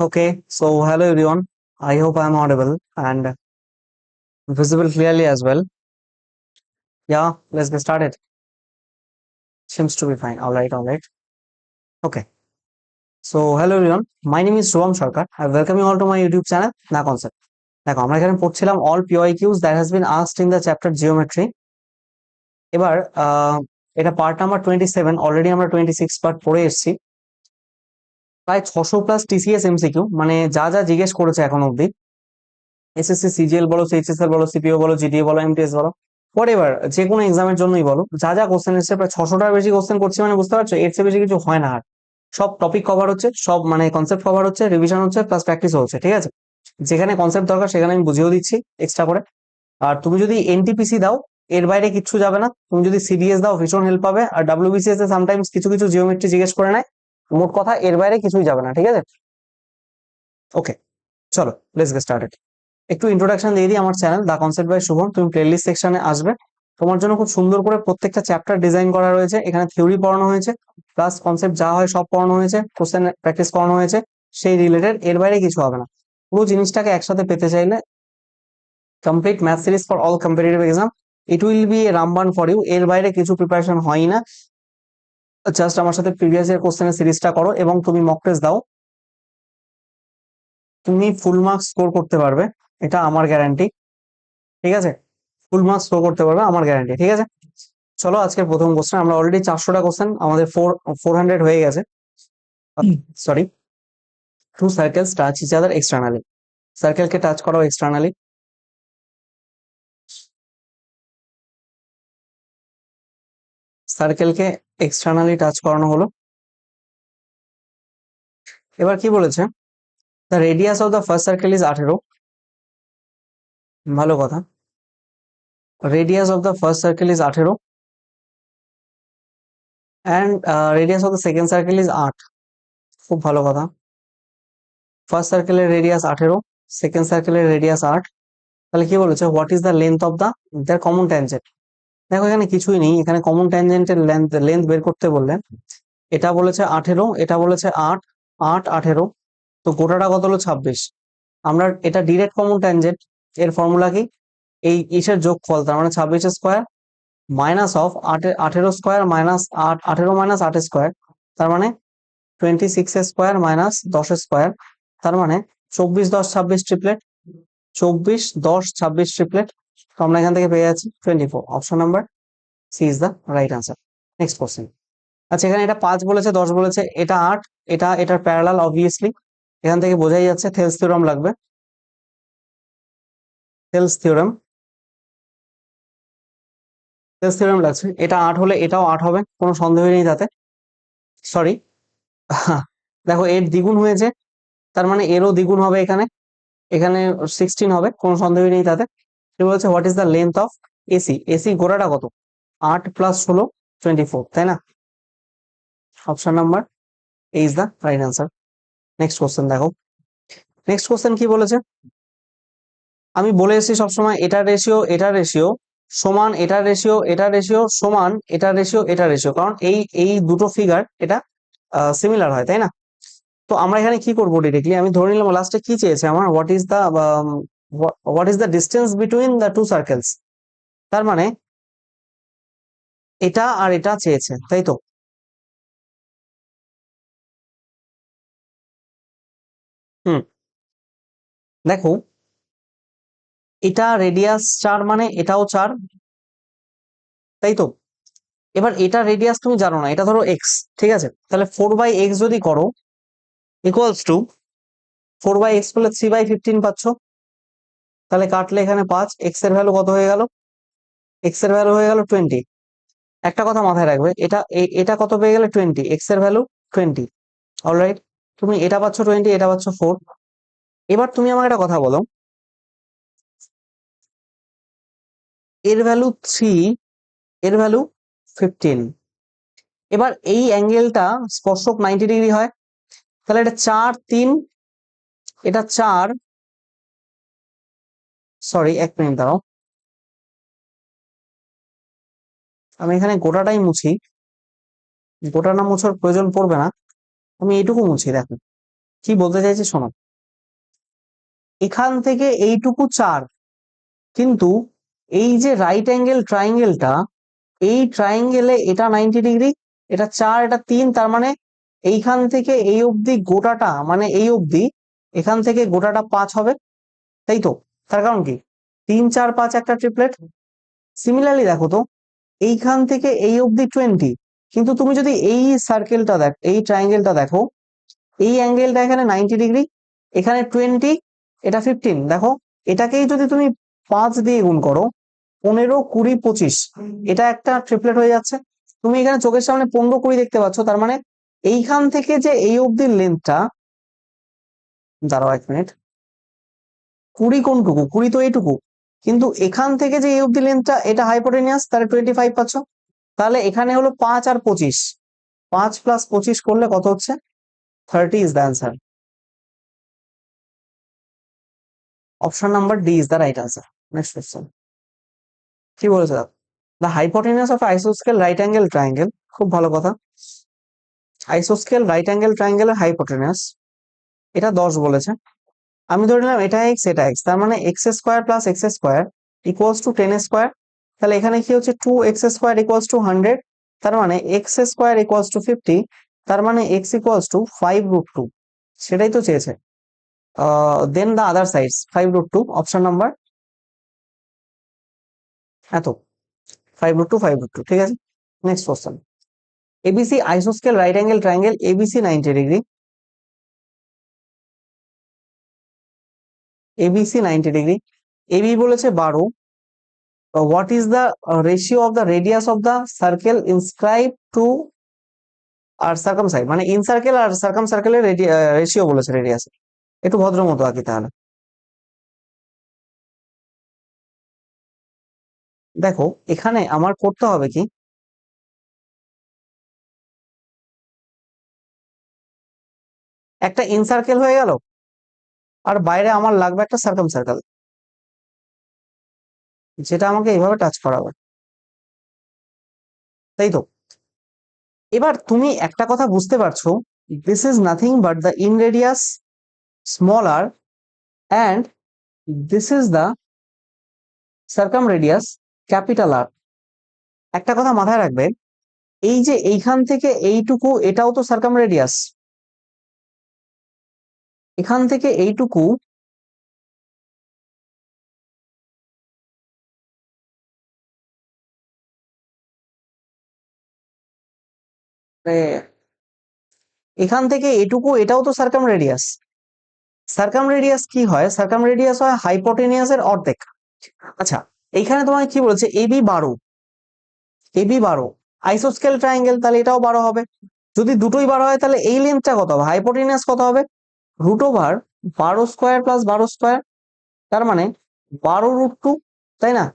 Okay, so hello everyone. I hope I'm audible and visible clearly as well. Yeah, let's get started. Seems to be fine. All right, all right. Okay. So hello everyone. My name is Shubham Sarkar. I welcome you all to my YouTube channel, Na Concept. দেখো আমরা এখানে পড়ছিলাম all PYQs that has been asked in the chapter geometry. এবার আহ এটা part number twenty seven already আমরা twenty six part পড়ে এসেছি প্রায় ছশো প্লাস টিসিএস এমসিকিউ মানে যা যা জিজ্ঞেস করেছে এখন অব্দি এসএসসি সিজিএল বলো সিএইচএসএল বলো সিপিও বলো জিডিএ বলো এমটিএস বলো হোয়াট এভার যে কোনো এক্সামের জন্যই বলো, যা যা কোশ্চেন এসেছে, প্রায় ছশোটার বেশি কোশ্চেন করছি মানে বুঝতে পারছ? এর চেয়ে বেশি কিছু হয় না আর। সব টপিক কভার হচ্ছে, সব মানে কনসেপ্ট কভার হচ্ছে রিভিশন হচ্ছে প্লাস প্র্যাকটিস হচ্ছে, ঠিক আছে? যেখানে কনসেপ্ট দরকার, সেখানে আমি বুঝিয়েও দিচ্ছি এক্সট্রা করে। আর তুমি যদি এনটিপিসি দাও, এর বাইরে কিচ্ছু যাবে না। তুমি যদি সিডিএস দাও, ভীষণ হেল্প পাবে। আর ডাব্লিউবিসিএস এ সামটাইমস কিছু কিছু জিওমেট্রি জিজ্ঞেস করে নেয়। মোট কথা এর বাইরে কিছুই যাবে না, ঠিক আছে? ওকে চলো লেটস গেট স্টার্টেড একটু ইন্ট্রোডাকশন দিয়ে দিই আমার channel the concept by Shubham তুমি প্লেলিস্ট সেকশনে আসবে। তোমার জন্য খুব সুন্দর করে প্রত্যেকটা চ্যাপ্টার ডিজাইন করা রয়েছে। এখানে থিওরি পড়ানো হয়েছে প্লাস কনসেপ্ট যা হয় সব পড়ানো হয়েছে কোশ্চেন প্র্যাকটিস করানো হয়েছে, সেই রিলেটেড এর বাইরে কিছু হবে না। পুরো জিনিসটাকে একসাথে পেতে চাইলে complete math series for all competitive exam it will be Ramban for you এর বাইরে কিছু প্রিপারেশন হয় না। জাস্ট আমার সাথে প্রিভিয়াস ইয়ার কোশ্চেনের সিরিজটা করো এবং তুমি মক টেস্ট দাও। তুমি ফুল মার্কস স্কোর করতে পারবে এটা আমার গ্যারান্টি ঠিক আছে? ফুল মার্কস স্কোর করতে পারবে আমার গ্যারান্টি ঠিক আছে? চলো আজকের প্রথম কোশ্চেন আমরা অলরেডি চারশোটা কোশ্চেন আমাদের ফোর ফোর হান্ড্রেড হয়ে গেছে। Sorry two circles touch each other externally সার্কেলকে touch করো এক্সটার্নালি সার্কেলকে এক্সটার্নালি টাচ করানো হলো। এবার কি বলেছে? The radius of the first circle is আঠেরো। ভালো কথা। Radius of the first circle is আঠেরো। And radius of the second circle is আট। খুব ভালো কথা। ফার্স্ট সার্কেলের রেডিয়াস আঠেরো সেকেন্ড সার্কেলের রেডিয়াস আট। তাহলে কি বলেছে? What is the length of the their common tangent দেখো, এখানে কিছুই নেই। এখানে কমন ট্যানজেন্টের লেন্থ লেন্থ বের করতে বললেন। এটা বলেছে আঠেরো, এটা বলেছে আট আট, আঠেরো। তো গোটাটা কত হলো? ছাব্বিশ। আমরা এটা ডিরেক্ট কমন ট্যানজেন্ট এর ফর্মুলা কি? এই ইসের যোগফল, তার মানে ছাব্বিশ স্কোয়ার মাইনাস অফ আঠেরো স্কোয়ার মাইনাস আট, আঠেরো মাইনাস আট স্কোয়ার তার মানে টোয়েন্টি সিক্স স্কোয়ার মাইনাস দশ স্কোয়ার তার মানে চব্বিশ দশ ছাব্বিশ ট্রিপলেট চব্বিশ দশ ছাব্বিশ ট্রিপলেট আমরা এখান থেকে পেয়ে যাচ্ছি twenty four option number C is the right answer next question আচ্ছা এখানে এটা পাঁচ বলেছে, দশ বলেছে, এটা আট, এটা, এটার প্যারালাল অবভিয়াসলি এখান থেকে বোঝাই যাচ্ছে থেলস থিওরাম লাগবে। থেলস থিওরাম থেলস থিওরাম লাগছে। এটা আট হলে এটাও আট হবে, কোনো সন্দেহ নেই তাতে। সরি দেখো, এর দ্বিগুণ হয়েছে, তার মানে এরও দ্বিগুণ হবে এখানে। এখানে সিক্সটিন হবে, কোনো সন্দেহ নেই তাতে। সে বলছে what is the length of AC AC গোড়াটা কত? আট প্লাস ষোলো টোয়েন্টি ফোর তাই না? Option number is the right answer next question দেখো। নেক্সট কোশ্চেন কি বলেছে? আমি বলে এসেছি সবসময় এটার রেশিও এটার রেশিও সমান এটার রেশিও এটার রেশিও সমান এটার রেশিও এটার রেশিও কারণ এই এই দুটো ফিগার এটা সিমিলার হয়, তাই না? তো আমরা এখানে কি করব ডিরেক্টলি আমি ধরে নিলাম লাস্টে কি চেয়েছে আমার? What is the what is the distance between the two circles তার মানে এটা আর এটা চেয়েছে, তাই তো? হুম। দেখো, এটা রেডিয়াস চার মানে এটাও চার, তাই তো? এবার এটা রেডিয়াস তুমি জানো না, এটা ধরো এক্স ঠিক আছে? তাহলে ফোর বাই এক্স যদি করো equals to four by X বলে থ্রি বাই ফিফটিন পাচ্ছ। তাহলে কাটলে এখানে পাঁচ এক্সের ভ্যালু কত হয়ে গেল? এক্সের ভ্যালু হয়ে গেল টোয়েন্টি একটা কথা মাথায় রাখবে, এটা এটা কত পেয়ে গেলে টোয়েন্টি এক্সের ভ্যালু টোয়েন্টি অলরাইট তুমি এটা পাচ্ছ টোয়েন্টি এটা পাচ্ছ ফোর এবার তুমি আমাকে একটা কথা বলো। এর ভ্যালু থ্রি এর ভ্যালু ফিফটিন এবার এই অ্যাঙ্গেলটা স্পর্শক নাইনটি ডিগ্রি হয়। তাহলে এটা চার, তিন, এটা চার সরি এক মিনিট দাঁড়াও। আমি এখানে গোটাটাই মুছি। গোটা না মুছার প্রয়োজন পড়বে না। আমি এইটুকু মুছি, দেখো। কি বলতে চাইছি শোনো। এখান থেকে এইটুকু চার, কিন্তু এই যে রাইট অ্যাঙ্গেল ট্রাইঙ্গেলটা এই ট্রাইঙ্গেলে এটা নাইনটি ডিগ্রি এটা চার, এটা তিন, তার মানে এইখান থেকে এই অবধি গোটাটা মানে এই অবধি এখান থেকে গোটাটা পাঁচ হবে, তাই তো? তার কারণ কি? তিন, চার, পাঁচ একটা ট্রিপলেট সিমিলারলি দেখো তো, এইখান থেকে এই অবধি টোয়েন্টি কিন্তু তুমি যদি এই সার্কেলটা দেখ, এই ট্রাইঙ্গেলটা দেখো, এই অ্যাঙ্গেলটা এখানে নাইনটি ডিগ্রি এখানে টোয়েন্টি এটা ফিফটিন দেখো, এটাকেই যদি তুমি পাঁচ দিয়ে গুণ করো, পনেরো, কুড়ি, পঁচিশ, এটা একটা ট্রিপলেট হয়ে যাচ্ছে। তুমি এখানে চোখের সামনে পনেরো, কুড়ি দেখতে পাচ্ছ, তার মানে এইখান থেকে যে এই অবধির লেন্থটা দাঁড়াও এক মিনিট কুড়ি কোনটুকু? কুড়ি তো এইটুকু। কিন্তু এখান থেকে যে এই অবধি লেন্থটা এটা হাইপোটেনিয়াস তাহলে টোয়েন্টি ফাইভ পাচ্ছ। তাহলে এখানে হলো পাঁচ আর পঁচিশ। পাঁচ প্লাস পঁচিশ করলে কত হচ্ছে? Thirty is the answer option number D is the right answer next question কি বলেছে দ্য হাইপোটেনিয়াস অফ আইসোস্কেল রাইট অ্যাঙ্গেল ট্রায়াঙ্গেল খুব ভালো কথা। আইসোস্কেল রাইট অ্যাঙ্গেল ট্রায়াঙ্গেলের হাইপোটেনিয়াস এটা দশ বলেছে। আমি ধরে নিলাম এটা এক্স এটা এক্স তার মানে X square plus X square equals to ten square তাহলে এখানে কি হচ্ছে two X square equals to hundred তার মানে X square equals to fifty তার মানে X equals to five root two সেটাই তো চেয়েছে। Then the other sides five root two option number এত five root two five root two ঠিক আছে? Next question ABC আইসোস্কেল right angle triangle ABC ninety degree ABC ninety degree AB বলেছে বারো। What is the ratio of the radius of the circle inscribe to R circum side মানে in circle আর circum সার্কেলের ratio বলেছে radius একটু ভদ্র মতো আঁকি তাহলে। দেখো, এখানে আমার করতে হবে কি? একটা ইন সার্কেল হয়ে গেল। আর বাইরে আমার লাগবে একটা সার্কাম সার্কেল যেটা আমাকে এইভাবে টাচ করাবে। তাই তো? এবার তুমি একটা কথা বুঝতে পারছ this is nothing but the in radius small r and this is the circum radius capital R একটা কথা মাথায় রাখবে, এই যে এইখান থেকে এইটুকু, এটাও তো সার্কাম রেডিয়াস এখান থেকে এইটুকু মানে এখান থেকে এটুকু এটাও তো সার্কাম রেডিয়াস সার্কাম রেডিয়াস কি হয়? সার্কাম রেডিয়াস হয় হাইপোটেনিয়াসের অর্ধেক। আচ্ছা এইখানে তোমাকে কি বলেছে? এবি বারো। এবি বারো। আইসোস্কেল ট্রায়াঙ্গেল তাহলে এটাও বারো হবে। যদি দুটোই বারো হয়, তাহলে এই লেন্থটা কত হবে? হাইপোটেনিয়াস কত হবে? রুট ওভার বারো স্কোয়ার প্লাস বারো স্কোয়ার তার মানে বারো রুট টু তাই না?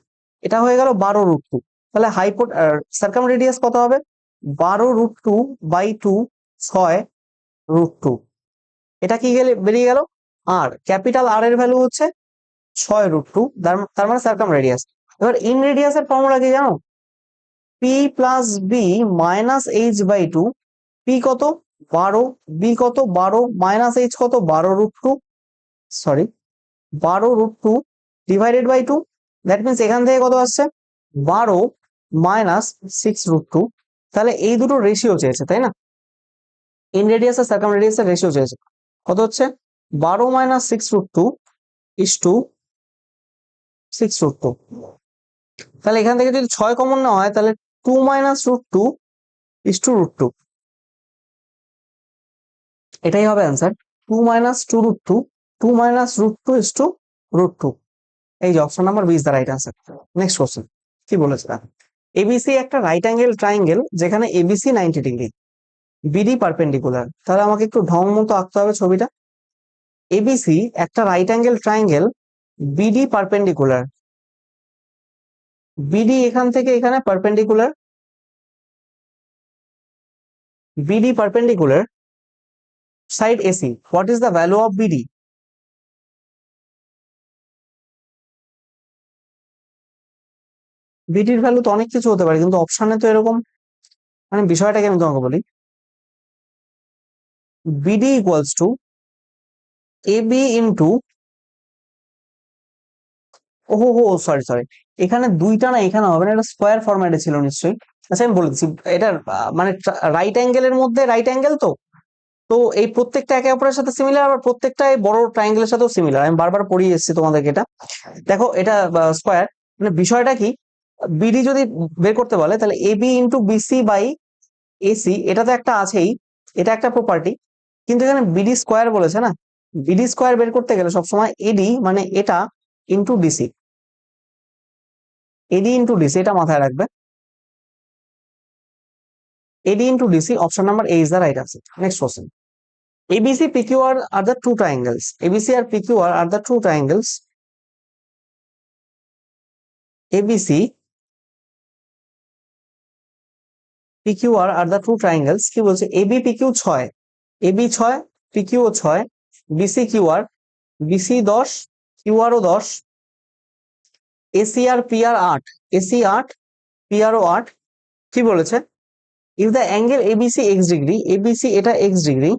এটা হয়ে গেল বারো রুট টু তাহলে হাইপো সার্কাম রেডিয়াস কত হবে? বারো রুট টু বাই টু ছয় রুট টু এটা কি গেলে, বেরিয়ে গেল? আর ক্যাপিটাল আর এর ভ্যালু হচ্ছে ছয় রুট টু তার মানে সার্কাম রেডিয়াস এবার ইন রেডিয়াসের ফর্মুলা কি জানো? P plus B minus H by two P কত? বারো বি কত? বারো মাইনাস এইচ কত? বারো রুট টু সরি বারো root two divided by two that means এখান থেকে কত আসছে? বারো মাইনাস সিক্স রুট টু তাহলে এই দুটো রেশিও চেয়েছে, তাই না? ইন রেডিয়াস আর সার্কাম রেডিয়াসের রেশিও চেয়েছে, কত হচ্ছে? বারো minus six root two is two six root two তাহলে এখান থেকে যদি ছয় কমন না হয়, তাহলে two minus root two is two root two এটাই হবে answer two minus two root two two minus root two is two root two এই যে option number B is the right answer next question কি বলেছে ABC একটা right angle triangle যেখানে ABC ninety degree BD perpendicular তাহলে আমাকে একটু ঢং মতো আঁকতে হবে ছবিটা। এবিসি একটা right angle triangle BD perpendicular BD এখান থেকে এখানে perpendicular BD perpendicular side AC what is the value of BD বিডির ভ্যালু তো অনেক কিছু হতে পারে, কিন্তু অপশানে তো এরকম মানে বিষয়টাকে আমি তোমাকে বলি। BD equals to A B into ও হো সরি সরি এখানে দুইটা না, এখানে হবে না, এটা স্কোয়ার ফরম্যাটে ছিল নিশ্চয়ই। আচ্ছা আমি বলে দিচ্ছি, এটার মানে রাইট অ্যাঙ্গেলের মধ্যে রাইট অ্যাঙ্গেল তো? তো এই প্রত্যেকটা একে অপরের সাথে সিমিলার আবার প্রত্যেকটা বড় ট্রায়াঙ্গেলের সাথেও সিমিলার আমি বারবার পড়িয়ে এসেছি তোমাদেরকে এটা। দেখো এটা স্কোয়ার মানে বিষয়টা কি? বিডি যদি বের করতে বলে তাহলে A B into BC by AC এটা তো একটা আছেই এটা একটা প্রপার্টি কিন্তু এখানে বিডি স্কোয়ার বলেছে না? বিডি স্কোয়ার বের করতে গেলে সবসময় এডি মানে এটা into DC AD into DC এটা মাথায় রাখবে। AD into DC, option number A is the right answer. Next question. ABC, PQR are the two triangles. ABC or PQR are the two triangles. ABC, PQR are the two triangles. কি বলছে AB, PQ ছয় AB ছয় PQ ও ছয় BC, QR BC দশ QR ও দশ ACR, PR আট AC আট PR ও আট কি বলেছে if the angle ABC x degree, ABC এটা x degree,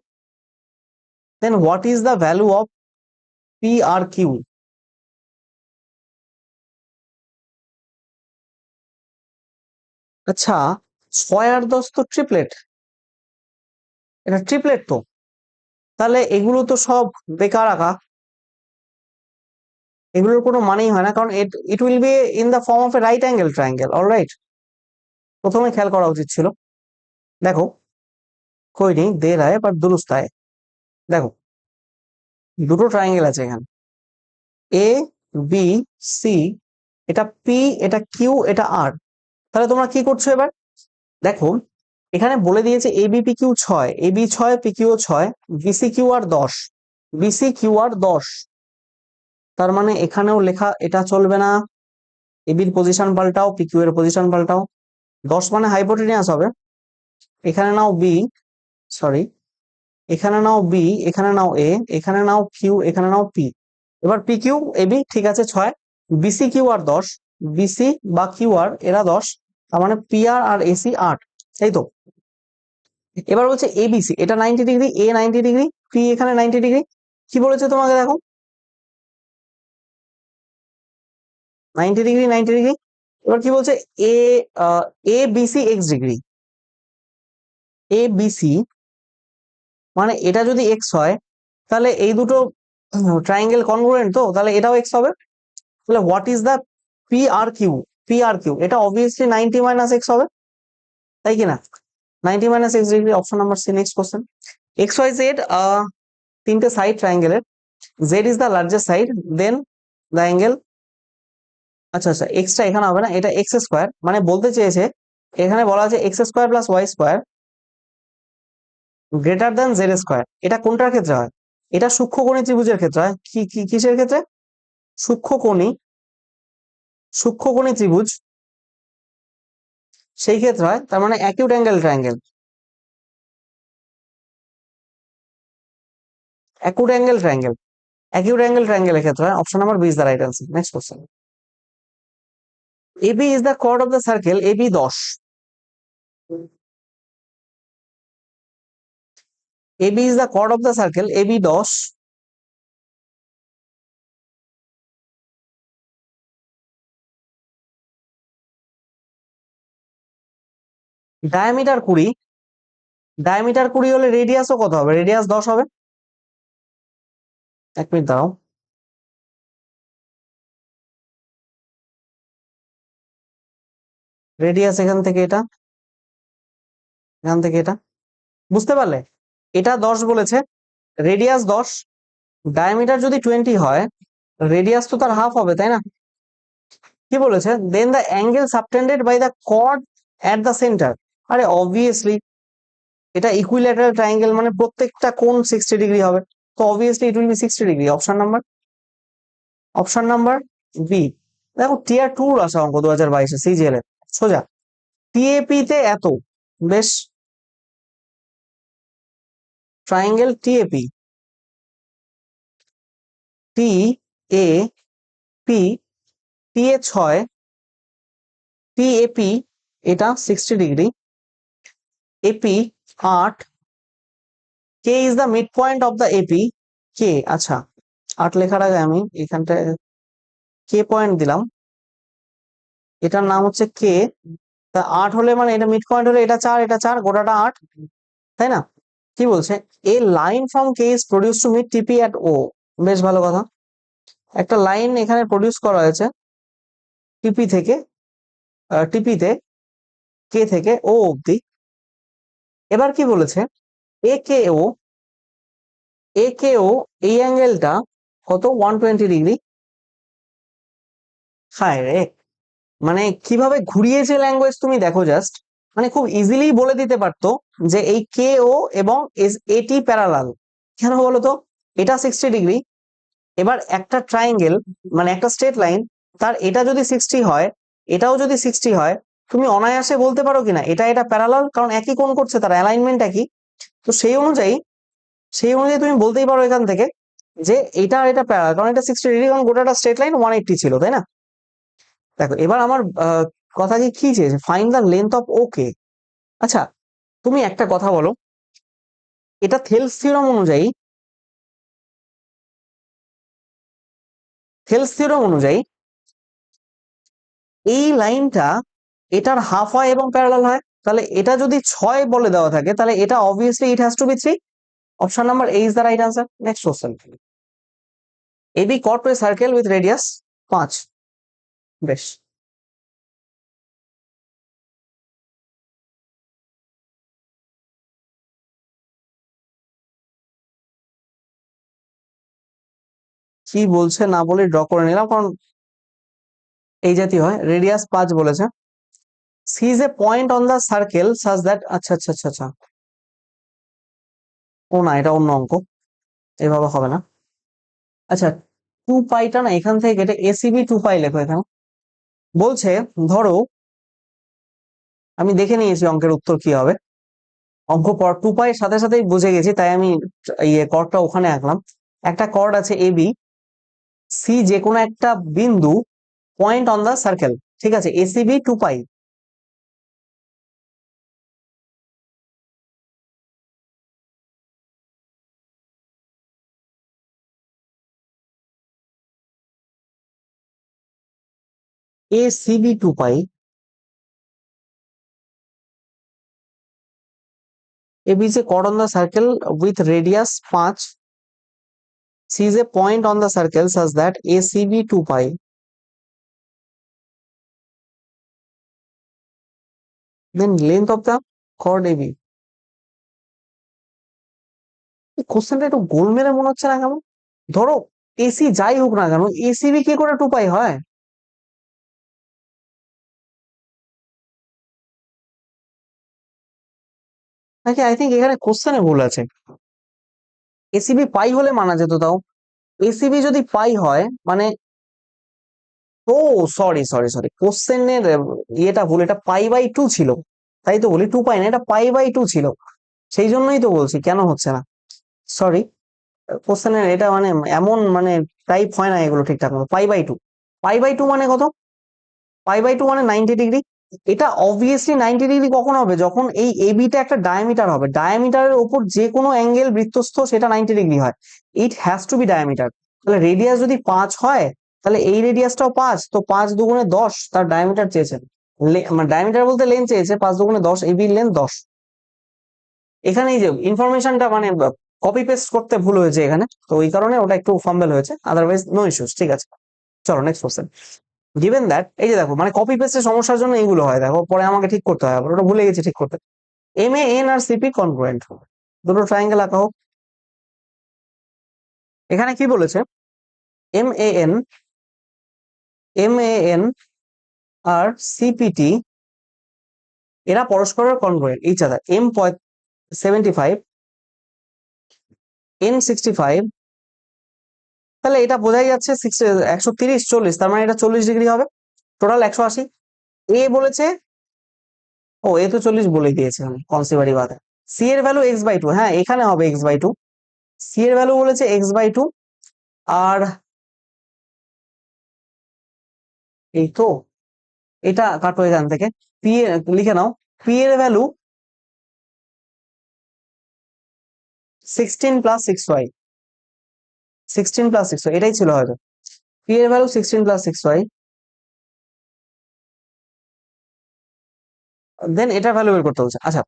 then what is the value of PRQ? আচ্ছা ছয় আর দশ তো ট্রিপলেট এটা ট্রিপলেট তো। তাহলে এগুলো তো সব বেকার আঁকা। এগুলোর কোনো মানেই হয় না, কারণ it it will be in the form of a right angle triangle all right প্রথমে খেয়াল করা উচিত ছিল। দেখো, কই নেই দের আয় বা দুরুস্ত আয়। দেখো, দুটো ট্রায়াঙ্গেল আছে এখানে। এ বি সি এটা পি এটা কিউ এটা আর তাহলে তোমরা কি করছ এবার? দেখো, এখানে বলে দিয়েছে এ বি পি কিউ ছয়। এ বি ছয় পি কিউ ছয়। বিসি কিউ আর দশ। বিসি কিউ আর দশ। তার মানে এখানেও লেখা এটা চলবে না। এ এবির পজিশন পাল্টাও পি কিউ এর পজিশন পাল্টাও। দশ মানে হাইপোটেনিয়াস হবে। এখানে নাও বি সরি এখানে নাও বি এখানে নাও এ এখানে নাও কিউ এখানে নাও পি এবার পি কিউ এ বি ঠিক আছে, ছয়। বিসি কিউ আর দশ। বিসি বা কিউ আর, এরা দশ। তার মানে পি আর আর এসি আট। তাই তো? এবার বলছে এবিসি এটা ninety degree A ninety degree P এখানে নাইনটি ডিগ্রি কি বলেছে তোমাকে দেখো? নাইনটি ডিগ্রি নাইনটি ডিগ্রি এবার কি বলছে? A A BC x degree A BC মানে এটা যদি এক্স হয়, তাহলে এই দুটো ট্রায়াঙ্গেল কনগ্রুয়েন্ট তো, তাহলে এটাও এক্স হবে। তাহলে what is the P R Q P R Q এটা অবভিয়াসলি নাইনটি মাইনাস এক্স হবে। তাই কি না? Ninety minus x degree option number C next question x y z তিনটে side ট্রায়াঙ্গেলের z is the largest side then the angle আচ্ছা আচ্ছা extra এখানে হবে না, এটা এক্স স্কোয়ার মানে বলতে চেয়েছে, এখানে বলা আছে x square plus y square greater than z square এটা কোনটার ক্ষেত্রে হয়? এটা সূক্ষ্ম সূক্ষ্মকোণী ত্রিভুজের ক্ষেত্রে হয়। কি কি, কিসের ক্ষেত্রে? সূক্ষ্মকোণী সূক্ষ্মকোণী ত্রিভুজ, সেই ক্ষেত্রে হয়, তার মানে acute angle triangle acute angle triangle acute angle ট্রায়াঙ্গেলের ক্ষেত্রে হয় option number B is the right answer next question AB is the chord of the circle AB দশ। AB is the chord of the circle AB দশ diameter কুড়ি। Diameter কুড়ি হলে রেডিয়াসও কত হবে? Radius দশ হবে। এক মিনিট দাও রেডিয়াস এখান থেকে এটা। এখান থেকে এটা। বুঝতে পারলে? এটা দশ বলেছে রেডিয়াস দশ ডায়ামিটার যদি টোয়েন্টি হয় রেডিয়াস তো তার হাফ হবে, তাই না? কি বলেছে? Then the angle subtended by the chord at the centre আরে অবভিয়াসলি এটা ইকুইল্যাটারাল ট্রায়াঙ্গেল মানে প্রত্যেকটা কোণ সিক্সটি ডিগ্রি হবে। তো obviously it will be sixty degree option number option number B দেখো টিয়ার টুর আসা অঙ্ক দু হাজার বাইশে সিজিএল এর সোজা টিএপি তে এত, বেশ এ পি টি এ ছয় এপি এটা সিক্সটি ডিগ্রি এপি আট K is the mid point of the AP K আচ্ছা আট লেখার আগে আমি এখানটায় কে পয়েন্ট দিলাম। এটার নাম হচ্ছে কে তা আট হলে মানে এটা মিড পয়েন্ট হলে এটা চার এটা চার, গোটাটা আট, তাই না? কি বলছে? A line from K is produce to meet TP at O বেশ ভালো কথা। একটা লাইন এখানে প্রডিউস করা হয়েছে টিপি থেকে টিপিতে কে থেকে ও অবধি। এবার কি বলেছে? এ কে ও এ কে ও এই অ্যাঙ্গেলটা কত? ওয়ান টোয়েন্টি ডিগ্রি হায় রে। মানে কীভাবে ঘুরিয়েছে ল্যাঙ্গুয়েজ তুমি দেখো জাস্ট মানে খুব ইজিলি বলে দিতে পারতো। যে এই কে ও এবং এটি প্যারালাল কেন বলো তো এটা সিক্সটি ডিগ্রি এবার একটা ট্রাইঙ্গেল মানে একটা স্ট্রেট লাইন তার এটা যদি সিক্সটি হয়, এটাও যদি সিক্সটি হয়, তুমি অনায়াসে বলতে পারো কিনা, এটা এটা প্যারালাল কারণ একই কোণ করছে তার অ্যালাইনমেন্ট একই। তো সেই অনুযায়ী সেই অনুযায়ী তুমি বলতেই পারো এখান থেকে যে এটা এটা প্যারালাল কারণ এটা সিক্সটি ডিগ্রি কারণ গোটাটা স্ট্রেট লাইন ওয়ান এইটটি ছিল, তাই না? দেখো, এবার আমার কথা কি কি চেয়েছে find the length of okay আচ্ছা তুমি একটা কথা বলো। এটা থেলস থিওরাম অনুযায়ী থেলস থিওরাম অনুযায়ী এই লাইনটা এটার হাফ হয় এবং প্যারালাল হয়। তাহলে এটা যদি ছয় বলে দেওয়া থাকে, তাহলে এটা obviously it has to be three option number A is the right answer next question AB cut a circle with radius পাঁচ। বেশ। কি বলছে না বলে ড্র করে নিলাম, কারণ এই জাতীয় হয় রেডিয়াস পাঁচ বলেছে। C is a point on the circle such that আচ্ছা আচ্ছা আচ্ছা আচ্ছা। ও না, এটা অন্য অঙ্ক। এভাবে হবে না। আচ্ছা টু পাইটা না, এখান থেকে কেটে এসিবি টু পাই লেখো এখানে। বলছে, ধরো, আমি দেখে নিয়েছি অঙ্কের উত্তর কি হবে। অঙ্ক কর টু পাই সাথে সাথেই বুঝে গেছি, তাই আমি ইয়ে কর্ডটা ওখানে আঁকলাম। একটা কর্ড আছে এ বি সি যে কোনো একটা বিন্দু পয়েন্ট অন দা সার্কেল ঠিক আছে ACB two pi ACB two pi is a chord on the circle with radius 5. C is a point on the circle such that ACB 2 pi. Then length of the chord AB. কোশ্চেনটা একটু গোলমেলে মনে হচ্ছে না কেমন ধরো AC যাই হোক না কেন এসিবি কি করে টু পাই হয় নাকি আই থিঙ্ক এখানে কোশ্চেনে ভুল আছে এসিবি পাই হলে মানা যেত তাও। এসিবি যদি পাই হয় মানে ও সরি সরি সরি কোশ্চেনের ইয়েটা ভুল, এটা পাই বাই টু ছিল। তাই তো বলি, টু পাই না, এটা পাই বাই টু ছিল। সেই জন্যই তো বলছি, কেন হচ্ছে না? সরি কোশ্চেনের এটা মানে এমন মানে টাইপ হয় না এগুলো ঠিকঠাক মতো। Pi by two. Pi by two মানে কত? পাই বাই টু মানে নাইনটি ডিগ্রি এটা অবভিয়াসলি নাইনটি ডিগ্রি কখন হবে? যখন এই এবিটা একটা ডায়ামিটার হবে। ডায়ামিটারের উপর যে কোনো অ্যাঙ্গেল বৃত্তস্থ সেটা নাইনটি ডিগ্রি হয়। It has to be diameter তাহলে রেডিয়াস যদি পাঁচ হয়, তাহলে এই রেডিয়াসটাও পাঁচ। তো পাঁচ দুগুণে দশ, তার ডায়ামিটার চেয়েছেন মানে ডায়ামিটার বলতে লেন্থ চেয়েছে, পাঁচ দুগুণে দশ এবি লেন্থ দশ। এখানে এই যে ইনফরমেশনটা মানে কপি পেস্ট করতে ভুল হয়েছে এখানে। তো ওই কারণে ওটা একটু ফাম্বেল হয়েছে। আদারওয়াইজ নো ইস্যুস ঠিক আছে। চলো নেক্সট কোশ্চেন গিভেন দ্যাট এই যে দেখো মানে কপি পেস্টের সমস্যার জন্য এইগুলো হয়, দেখো, পরে আমাকে ঠিক করতে হয়, আবার ওটা ভুলে গেছি ঠিক করতে। এম এ এন আর সিপি কনগ্রুয়েন্ট দুটো ট্রায়াঙ্গেল আঁকা হোক। এখানে কি বলেছে? M A N M A N R CPT এরা পরস্পরের congruent each other M seventy five N sixty five তাহলে এটা বোঝাই যাচ্ছে একশো তিরিশ, চল্লিশ, তার মানে এটা চল্লিশ ডিগ্রি হবে। টোটাল একশো আশি। এ বলেছে, ও এ তো চল্লিশ বলে দিয়েছে আমি, কনসিভারি বাদে। সি এর ভ্যালু এক্স বাই টু হ্যাঁ এখানে হবে এক্স বাই টু সি এর ভ্যালু বলেছে এক্স বাই টু আর এই তো, এটা কাটো এখান থেকে। পি লিখে নাও পি এর value sixteen plus six y sixteen plus six এটাই ছিল হয়তো। পি এর value sixteen plus six y then এটার ভ্যালু বের করতে বলছে। আচ্ছা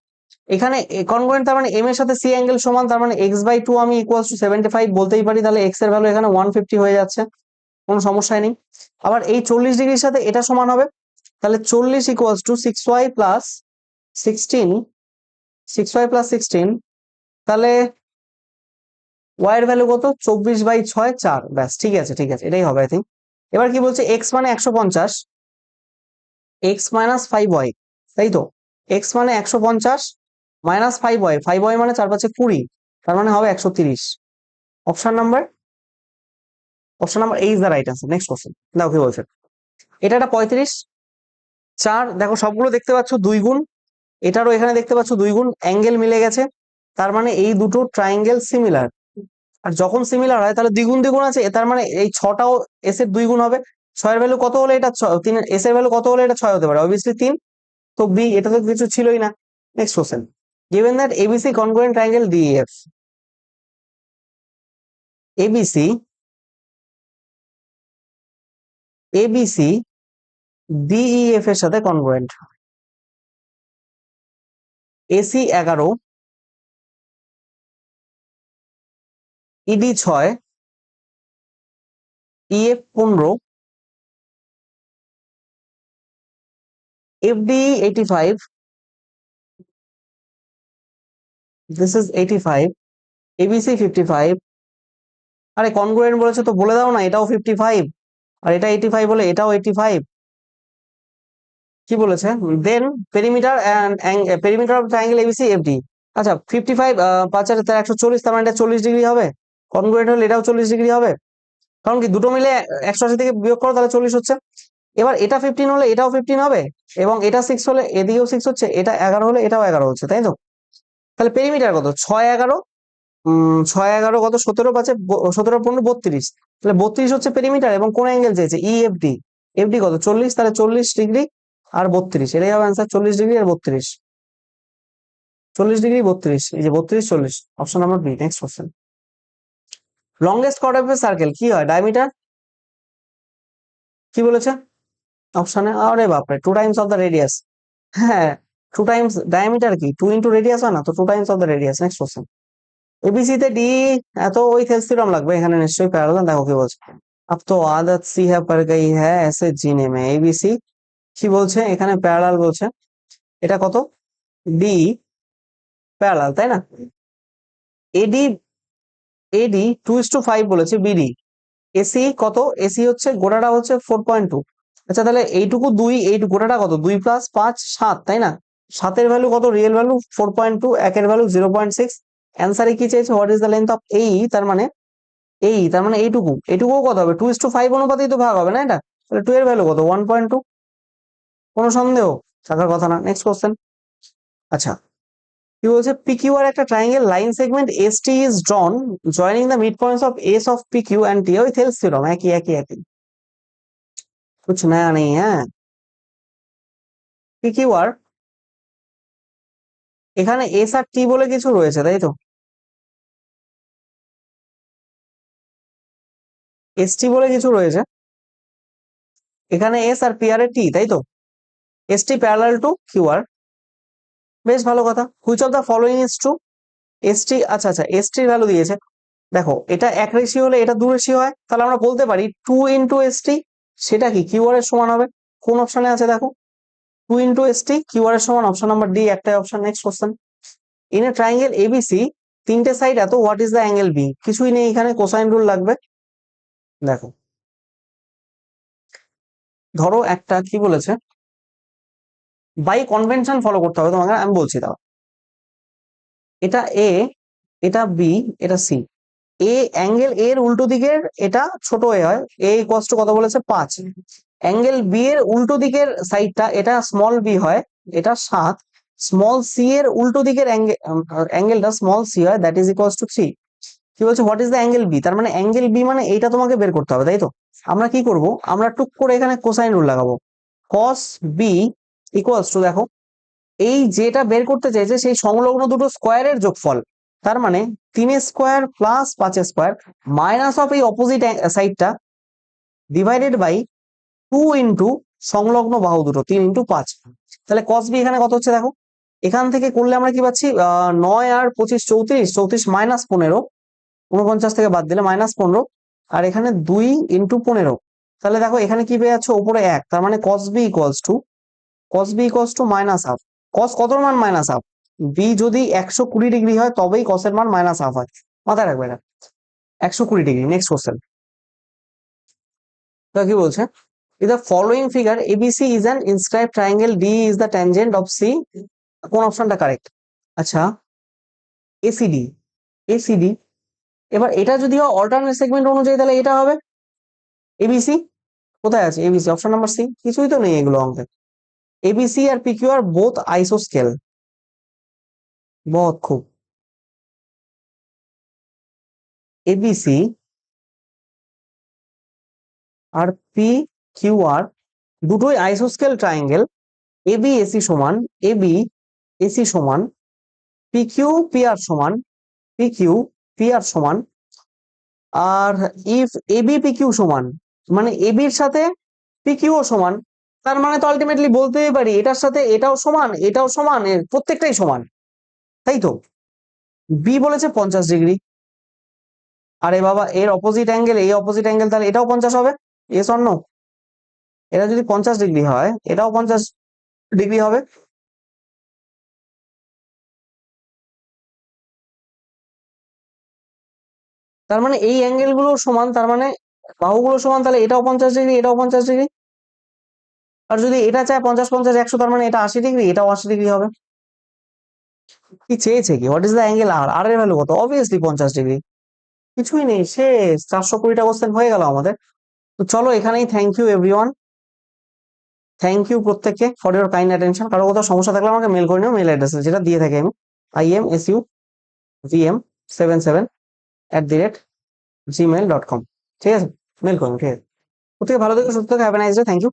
এখানে কনগ্রুয়েন্ট তার মানে এম এর সাথে সি অ্যাঙ্গেল সমান, তার মানে এক্স বাই টু আমি ইকুয়াল টু সেভেন্টি ফাইভ বলতেই পারি, তাহলে এক্সের ভ্যালু এখানে ওয়ান ফিফটি হয়ে যাচ্ছে। কোনো সমস্যাই নেই। আবার এই চল্লিশ ডিগ্রির সাথে এটা সমান হবে। তাহলে চল্লিশ equals to six y plus sixteen six y plus sixteen তাহলে ওয়াই এর ভ্যালু কত? চব্বিশ বাই ছয়, চার। ব্যাস, ঠিক আছে ঠিক আছে, এটাই হবে আই থিঙ্ক এবার কি বলছে? এক্স মানে একশো পঞ্চাশ এক্স মাইনাস ফাইভ ওয়াই তাই তো? এক্স মানে একশো পঞ্চাশ minus five y five y মানে চার পাঁচে কুড়ি, তার মানে হবে একশো তিরিশ। অপশন নাম্বার অপশন নাম্বার এই the right answer next question দেখো কি বলছে? এটা একটা পঁয়ত্রিশ, চার, দেখো সবগুলো দেখতে পাচ্ছ, দুই গুণ। এটারও এখানে দেখতে পাচ্ছ, দুই গুণ অ্যাঙ্গেল মিলে গেছে। তার মানে এই দুটো ট্রায়াঙ্গেল সিমিলার আর যখন সিমিলার হয়, তাহলে দ্বিগুণ দ্বিগুণ আছে তার মানে এই ছটাও এস এর দুই গুণ হবে। ছয়ের ভ্যালু কত হলে এটা তিন এস এর ভ্যালু কত হলে এটা ছয় হতে পারে? অবভিয়াসলি তিন। তো বি এটা তো কিছু ছিলই না। Next question given that ABC congruent triangle DEF ABC ABC DEF এর সাথে কনগ্রুয়েন্ট এসি এগারো ইডি ছয়, ইএফ পনেরো, FD eighty five, this is eighty five, ABC fifty five. আরে কনগ্রুয়েন্ট বলেছে তো বলে দাও না, এটাও ফিফটি ফাইভ, আর এটা এইটি ফাইভ বলে এটাও এইটি ফাইভ। কি বলেছে? Then perimeter and perimeter of triangle ABC FD আচ্ছা ফিফটি ফাইভ পাঁচ হাজার একশো চল্লিশ, তার মানে এটা চল্লিশ ডিগ্রি হবে। কনগ্রুয়েন্ট হলে এটাও চল্লিশ ডিগ্রি হবে। কারণ কি দুটো মিলে একশো আশি থেকে বিয়োগ করো, তাহলে চল্লিশ হচ্ছে। এবার এটা ফিফটিন হলে এটাও ফিফটিন হবে এবং এটা সিক্স হলে এদিকেও সিক্স হচ্ছে, এটা এগারো হলে এটাও এগারো হচ্ছে, তাই তো? তাহলে পেরিমিটার কত? ছয় এগারো ছয় এগারো কত? সতেরো পাঁচে সতেরো পনেরো বত্রিশ। তাহলে বত্রিশ হচ্ছে পেরিমিটার এবং কোন অ্যাঙ্গেল চেয়েছে ই এফডি এফডি কত? চল্লিশ, তাহলে চল্লিশ ডিগ্রি আর বত্রিশ। এটাই হবে অ্যান্সার চল্লিশ ডিগ্রি আর বত্রিশ। চল্লিশ ডিগ্রি বত্রিশ। এই যে বত্রিশ, চল্লিশ। Option number B next question longest chord of a circle কি হয় ডায়ামিটার কি বলেছে অপশনে আরে বাপরে two times of the radius হ্যাঁ টু টাইমস ডায়ামিটার কি টু ইন্টু রেডিয়াস হয় না তো two times of the radius next question ABC তে ডি এত ওই থেলস থিওরাম লাগবে এখানে নিশ্চয়ই প্যারালাল দেখো কি বলছে अब तो आदत सी है पड़ गई है ऐसे जीने में एबीसी কি বলছে এখানে প্যারালাল বলছে এটা কত ডি প্যারালাল তাই না এডি AD two is two five বলেছে বিডি এসি কত? এসি হচ্ছে গোটাটা হচ্ছে ফোর পয়েন্ট টু আচ্ছা তাহলে এইটুকু দুই এই গোটাটা কত? দুই প্লাস পাঁচ, সাত, তাই না? সাতের ভ্যালু কত? Real value four point two একের ভ্যালু জিরো পয়েন্ট সিক্স অ্যান্সারে কি চাইছে? What is the length of এই তার মানে এই তার মানে এইটুকু। এইটুকু কত হবে? টু ইস টু ফাইভ অনুপাতেই তো ভাগ হবে, না এটা? তাহলে টু এর ভ্যালু কত? ওয়ান পয়েন্ট টু কোনো সন্দেহ? থাকার কথা না। নেক্সট কোশ্চেন আচ্ছা কি বলছে পিকিউ আর একটা triangle line segment S T is drawn joining the mid points of S of PQ and T ওই থেলস থিওরাম একই একই একই कुछ नया नहीं है পিকিউ আর এখানে এস আর টি বলে কিছু রয়েছে তাই তো এস টি বলে কিছু রয়েছে এখানে এস আর পি আর এ টি তাই তো S T parallel to Q R বেশ ভালো কথা। Which of the following is true S T আচ্ছা আচ্ছা এস টির ভ্যালু দিয়েছে। দেখো, এটা এক রেশি হলে এটা দু রেশি হয়, তাহলে আমরা বলতে পারি টু ইন্টু এস টি সেটা কি? কিউ আর এর সমান হবে। কোন অপশনে আছে দেখো? Two into S T Q R এর সমান অপশন নাম্বার ডি একটাই option next question in a triangle ABC তিনটে সাইড এত what is the angle B কিছুই নেই এখানে কোসাইন রুল লাগবে। দেখো। ধরো একটা কি বলেছে? বাই কনভেনশন ফলো করতে হবে তোমাকে, আমি বলছি দাও। এটা এ এটা বি এটা সি এ অ্যাঙ্গেল এর উল্টো দিকের এটা ছোট এ হয়। এ কষ্ট কত বলেছে? পাঁচ। অ্যাঙ্গেল বি এর উল্টো দিকের সাইডটা এটা স্মল বি হয়, এটা সাত। স্মল সি এর উল্টো দিকের অ্যাঙ্গেলটা স্মল সি হয় that is equals to three কি বলছে? What is the angle B তার মানে অ্যাঙ্গেল বি মানে এইটা তোমাকে বের করতে হবে, তাই তো? আমরা কি করব? আমরা টুক করে এখানে কোসাইন রুল লাগাবো। কস বি ইকুয়ালস টু দেখো, এই যেটা বের করতে চাইছে সেই সংলগ্ন দুটো স্কোয়ারের যোগফল। তার মানে তিনের স্কোয়ার প্লাস পাঁচের স্কোয়ার মাইনাস অফ এই অপোজিট সাইডটা ডিভাইডেড বাই টু ইন্টু সংলগ্ন বাহু দুটো, তিন ইন্টু পাঁচ। তাহলে কস বি এখানে কত হচ্ছে দেখো? এখান থেকে করলে আমরা কি পাচ্ছি? নয় আর পঁচিশ চৌত্রিশ চৌত্রিশ মাইনাস পনেরো উনপঞ্চাশ থেকে বাদ দিলে মাইনাস পনেরো, আর এখানে দুই ইন্টু পনেরো। তাহলে দেখো এখানে কি পেয়ে যাচ্ছে? ওপরে এক, তার মানে cos B equals to cos B equals to minus half cos কত মান মাইনাস হাফ বি যদি একশো কুড়ি ডিগ্রি হয় তবেই কসের মান মাইনাস হাফ হয়। মাথায় রাখবে এটা। একশো কুড়ি ডিগ্রি নেক্সট কোশ্চেন তো কি বলছে? In the following figure, ABC is an inscribed triangle, D is the tangent of C. কোন অপশনটা কারেক্ট আচ্ছা। ACD ACD এবার এটা যদি হয় অল্টারনেট সেগমেন্ট অনুযায়ী তাহলে এটা হবে? এবিসি কোথায় আছে? এবিসি অপশন নাম্বার সি কিছুই তো নেই এগুলো অঙ্কে। এবিসি আর পিকিউ আর বোথ আইসোস্কেল বহুত খুব। এবিসি আর পি কিউ আর দুটোই আইসোস্কেল ট্রায়াঙ্গেল এবি এসি সমান এবি এসি সমান পি কিউ পি আর সমান পি কিউ পি আর সমান। আর ইফ এবি পি কিউ সমান মানে এবির সাথে পি কিউ সমান। তার মানে তো আলটিমেটলি বলতেই পারি, এটার সাথে এটাও সমান এটাও সমান, এর প্রত্যেকটাই সমান। তাই তো? বি বলেছে পঞ্চাশ ডিগ্রি। আরে বাবা, এর অপোজিট অ্যাঙ্গেল এই অপোজিট অ্যাঙ্গেল তাহলে এটাও পঞ্চাশ হবে? এস অন্য এটা যদি পঞ্চাশ ডিগ্রি হয়, এটাও পঞ্চাশ ডিগ্রি হবে। তার মানে এই অ্যাঙ্গেলগুলো সমান, তার মানে বাহুগুলো সমান, তাহলে এটাও পঞ্চাশ ডিগ্রি, এটাও পঞ্চাশ ডিগ্রি। আর যদি এটা চায় পঞ্চাশ পঞ্চাশ, একশো, তার মানে এটা আশি ডিগ্রি এটাও আশি ডিগ্রি হবে। কি চেয়েছে কি? What is the angle R R এর ভ্যালু কত? অবভিয়াসলি পঞ্চাশ ডিগ্রি কিছুই নেই, শেষ। চারশো কুড়িটা কোশ্চেন হয়ে গেল আমাদের। তো চলো এখানেই thank you everyone thank you প্রত্যেককে ফর ইউর কাইন্ড অ্যাটেনশন কারও কোথাও সমস্যা থাকলে আমাকে মেল করে নিও মেল অ্যাড্রেসে যেটা দিয়ে থাকি আমি। I M S U V M seven seven at the rate Gmail dot com ঠিক আছে? মেল করুন ঠিক আছে? প্রত্যেকে ভালো থেকে, সুস্থ থেকে have nice day thank you